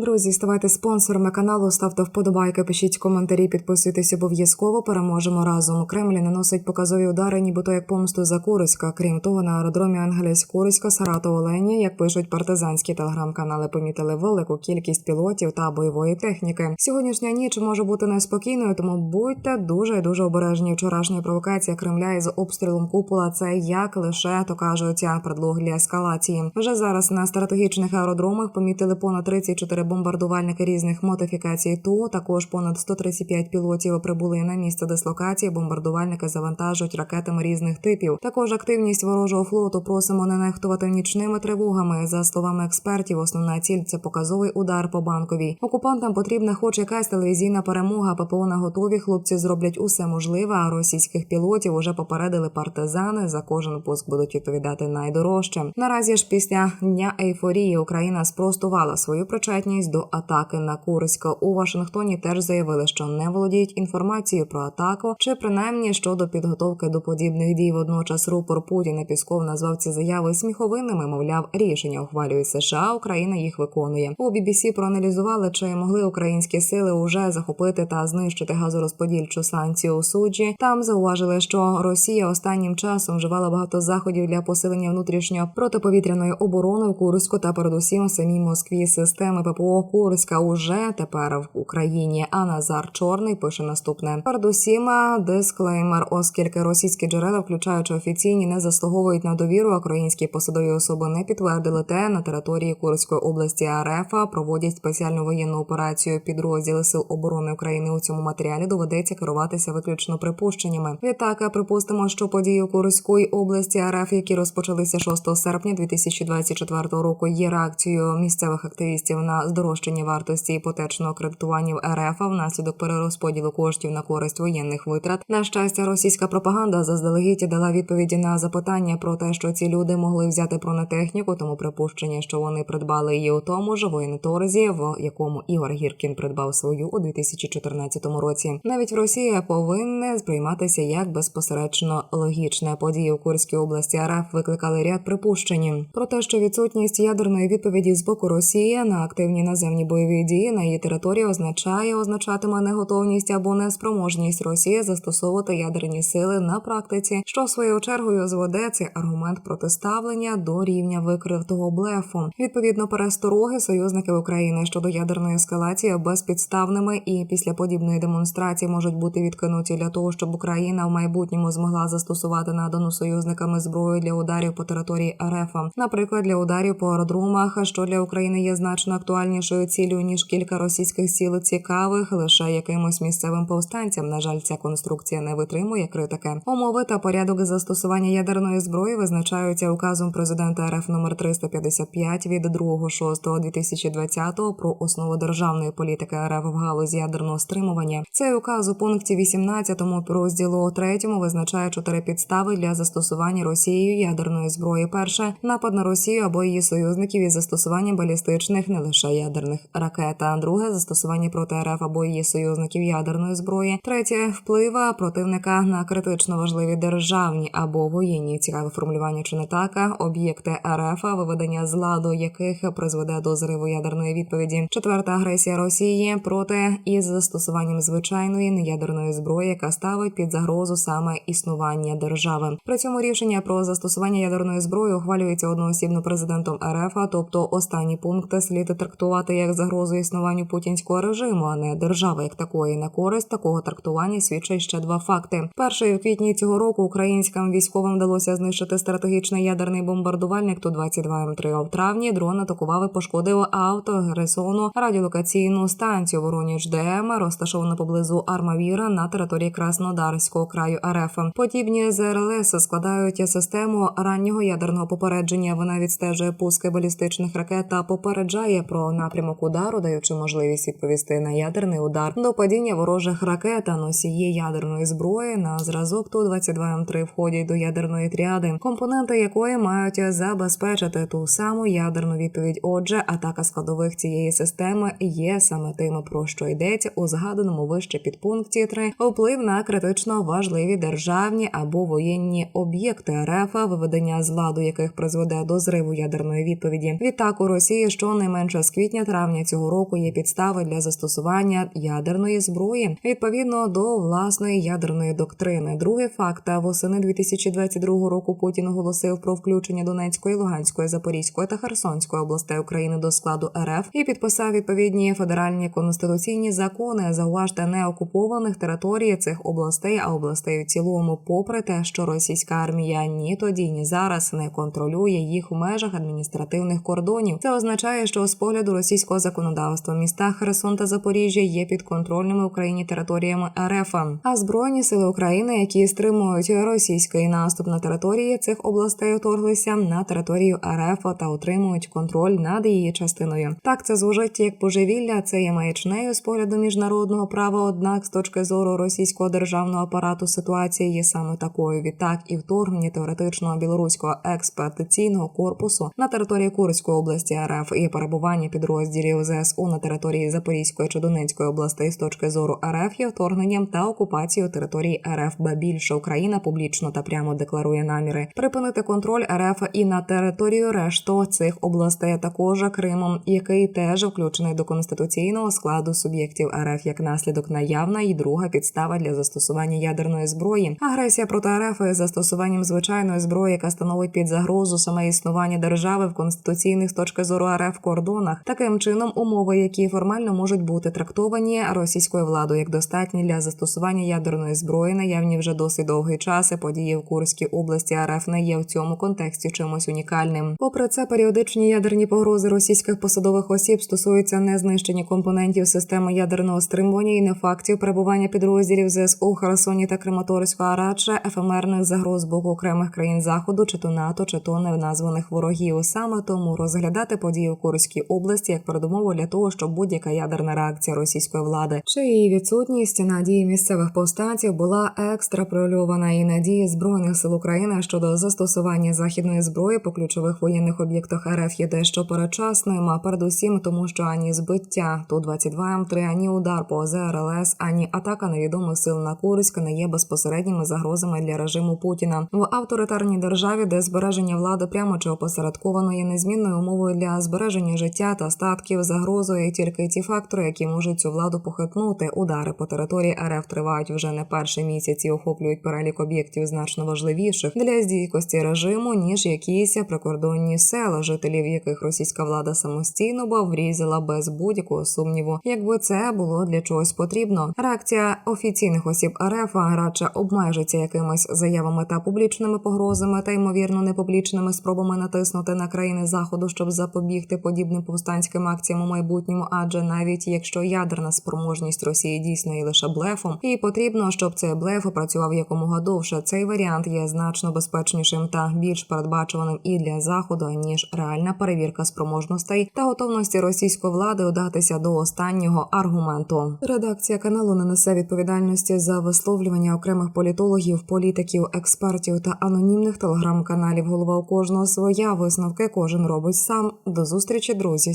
Друзі, ставайте спонсорами каналу, ставте вподобайки, пишіть коментарі, підписуйтесь обов'язково. Переможемо разом. Кремль наносить показові удари, нібито як помсту за Курська. Крім того, на аеродромі Ангеліс Курська, Саратов Олені, як пишуть партизанські телеграм-канали, помітили велику кількість пілотів та бойової техніки. Сьогоднішня ніч може бути неспокійною, тому будьте дуже дуже обережні. Вчорашня провокація Кремля із обстрілом купола це як лише то кажуть предлог для ескалації. Вже зараз на стратегічних аеродромах помітили понад 34 бомбардувальники різних модифікацій. ТУ також понад 135 пілотів прибули на місце дислокації. Бомбардувальники завантажують ракетами різних типів. Також активність ворожого флоту просимо не нехтувати нічними тривогами. За словами експертів, основна ціль це показовий удар по банковій. Окупантам потрібна, хоч якась телевізійна перемога. ППО на готові. Хлопці зроблять усе можливе. А російських пілотів уже попередили партизани. За кожен пуск будуть відповідати найдорожче. Наразі ж після дня ейфорії Україна спростувала свою причетність до атаки на Курська. У Вашингтоні теж заявили, що не володіють інформацією про атаку, чи принаймні щодо підготовки до подібних дій. Водночас рупор Путіна Пісков назвав ці заяви сміховинними. Мовляв, рішення ухвалює США. Україна їх виконує. У BBC проаналізували, чи могли українські сили уже захопити та знищити газорозподільчу станцію у суджі. Там зауважили, що Росія останнім часом вживала багато заходів для посилення внутрішньо протиповітряної оборони в Курську та передусім в самій Москві системи ППО Курська уже тепер в Україні. А Назар Чорний пише наступне: передусім дисклеймер, оскільки російські джерела, включаючи офіційні, не заслуговують на довіру. Українські посадові особи не підтвердили те на території Курської області РФ проводять спеціальну воєнну операцію. Підрозділи сил оборони України у цьому матеріалі доведеться керуватися виключно припущеннями. Відтак, припустимо, що події у Курської області РФ, які розпочалися 6 серпня 2024 року, є реакцією місцевих активістів на здорожчання вартості іпотечного кредитування в РФ внаслідок перерозподілу коштів на користь воєнних витрат. На щастя, російська пропаганда заздалегідь дала відповіді на запитання про те, що ці люди могли взяти бронетехніку, тому припущення, що вони придбали її у тому ж воєнторзі, в якому Ігор Гіркін придбав свою у 2014 році. Навіть в Росії повинне сприйматися як безпосередньо логічне. Події у Курській області РФ викликали ряд припущень про те, що відсутність ядерної відповіді з боку Росії на активні наземні бойові дії на її території означає, означатиме неготовність або неспроможність Росії застосовувати ядерні сили на практиці, що своєю чергою зведе цей аргумент протиставлення до рівня викритого блефу. Відповідно, перестороги союзників України щодо ядерної ескалації безпідставними і після подібної демонстрації можуть бути відкинуті для того, щоб Україна в майбутньому змогла застосувати надану союзниками зброю для ударів по території РФ, наприклад, для ударів по аеродромах, що для України є значно актуальнішою цілею ніж кілька російських сіл цікавих лише якимось місцевим повстанцям. На жаль, ця конструкція не витримує критики. Умови та порядок застосування ядерної зброї визначаються указом президента РФ номер 355 від 2.6.2020 про основу державної політики РФ в галузі ядерного стримування. Цей указ у пункті 18 розділу 3 визначає чотири підстави для застосування Росією ядерної зброї. Перше напад на Росію або її союзників із застосуванням балістичних не лише ядерних ракет. А друге застосування проти РФ або її союзників ядерної зброї. Третє вплива противника на критично важливі державні або воєнні цікаве формулювання чи не так, об'єкти РФ, виведення з ладу яких призведе до зриву ядерної відповіді. Четверта агресія Росії проти із застосуванням звичайної неядерної зброї, яка ставить під загрозу саме існування держави. При цьому рішення про застосування ядерної зброї ухвалюється одноосібно президентом РФ, тобто останні пункти слід трактувати як загрозу існуванню путінського режиму, а не держави як такої. На користь такого трактування свідчать ще два факти: перший у квітні цього року українським військовим вдалося знищити стратегічний ядерний бомбардувальник ту 22 М3. А в травні дрон атакував і пошкодив авто Гересону радіолокаційну станцію Вороніж ДМ, розташовану поблизу Армавіра на території Краснодарського краю РФ. Подібні ЗРЛС складають систему раннього ядерного попередження. Вона відстежує пуски балістичних ракет та попереджає про напрямок удару, даючи можливість відповісти на ядерний удар до падіння ворожих ракет та носії ядерної зброї на зразок ту 22 М3 входять до ядерної тріади, компоненти якої мають забезпечити ту саму ядерну відповідь. Отже, атака складових цієї системи є саме тим, про що йдеться у згаданому вище підпункті 3 вплив на критично важливі державні або воєнні об'єкти РФ, виведення з ладу яких призведе до зриву ядерної відповіді. Відтак у Росії щонайменше з квітня квітня-травня цього року є підстави для застосування ядерної зброї відповідно до власної ядерної доктрини. Другий факт восени 2022 року Путін оголосив про включення Донецької, Луганської, Запорізької та Херсонської областей України до складу РФ і підписав відповідні федеральні конституційні закони. Зауважте не окупованих територій цих областей, а областей у цілому, попри те, що російська армія ні тоді, ні зараз не контролює їх в межах адміністративних кордонів. Це означає, що з погляду російського законодавства міста Херсон та Запоріжжя є підконтрольними Україні територіями РФ. А збройні сили України, які стримують російський наступ на території цих областей, вторглися на територію РФ та отримують контроль над її частиною. Так це звучить як божевілля. Це є маячнею з погляду міжнародного права. Однак, з точки зору російського державного апарату, ситуація є саме такою. Відтак і вторгнення теоретичного білоруського експедиційного корпусу на території Курської області РФ і перебування підрозділів ЗСУ на території Запорізької чи Донецької областей з точки зору РФ є вторгненням та окупацією території РФ, ба більше Україна публічно та прямо декларує наміри припинити контроль РФ і на територію решту цих областей, а також Кримом, який теж включений до конституційного складу суб'єктів РФ як наслідок наявна і друга підстава для застосування ядерної зброї. Агресія проти РФ із застосуванням звичайної зброї, яка становить під загрозу саме існування держави в конституційних з точки зору РФ кордонах. Таким чином, умови, які формально можуть бути трактовані російською владою як достатні для застосування ядерної зброї, наявні вже досить довгий час. і Події в Курській області РФ не є в цьому контексті чимось унікальним. Попри це, періодичні ядерні погрози російських посадових осіб стосуються не знищення компонентів системи ядерного стримування і не фактів перебування підрозділів ЗСУ Херсоні та Крематорську, а радше ефемерних загроз боку окремих країн заходу, чи то НАТО, чи то невназваних ворогів. Саме тому розглядати події у Курській області як передумову для того, щоб будь-яка ядерна реакція російської влади чи її відсутність надії місцевих повстанців була екстраполювана і надії збройних сил України щодо застосування західної зброї по ключових воєнних об'єктах РФ є дещо передчасним, а передусім тому, що ані збиття ту 22 М3, ані удар по ОЗРЛС, ані атака невідомих сил на Курськ не є безпосередніми загрозами для режиму Путіна. В авторитарній державі, де збереження влади прямо чи опосередковано є незмінною умовою для збереження життя та статків загрозою тільки ті фактори, які можуть цю владу похитнути. Удари по території РФ тривають вже не перший місяць і охоплюють перелік об'єктів значно важливіших для здійкості режиму ніж якісь прикордонні села, жителів яких російська влада самостійно бо врізала без будь-якого сумніву, якби це було для чогось потрібно. Реакція офіційних осіб РФ радше обмежиться якимись заявами та публічними погрозами та ймовірно непублічними спробами натиснути на країни заходу, щоб запобігти подібним повстанським акціям у майбутньому. Адже навіть якщо ядерна спроможність Росії дійсно є лише блефом, їй потрібно, щоб цей блеф працював якомога довше. Цей варіант є значно безпечнішим та більш передбачуваним і для заходу ніж реальна перевірка спроможностей та готовності російської влади удатися до останнього аргументу. Редакція каналу не несе відповідальності за висловлювання окремих політологів, політиків, експертів та анонімних телеграм-каналів. Голова у кожного своя висновки кожен робить сам. До зустрічі, друзі.